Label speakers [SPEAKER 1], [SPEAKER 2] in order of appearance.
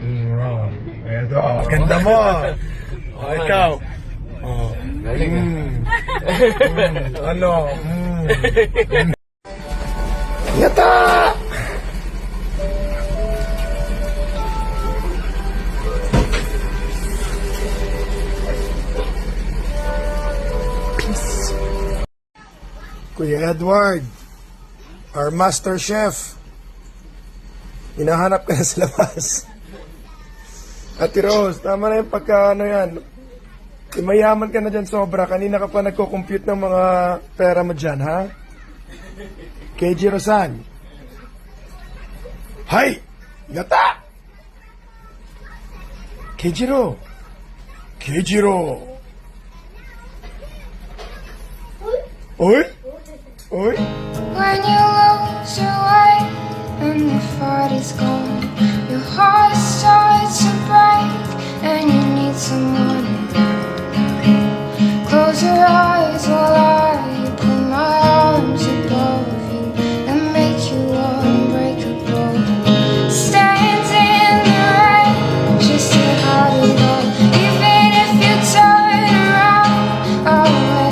[SPEAKER 1] Mm, wow. Eto, oh, ganda mo. Oh, ikaw. Oh.
[SPEAKER 2] Galing.
[SPEAKER 1] Mm. Mm. Ano? Mm. Yata! Kuya Edward, our master chef. Hinahanap ka na sa labas. Ate Rose, tama na yung pagka ano yan. Mayaman ka na dyan sobra. Kanina ka pa nagko-compute ng mga pera mo dyan, ha? KG Rosan. Hay! Yata! Kejiro! Kejiro! Oy! Oy!
[SPEAKER 3] When you lose way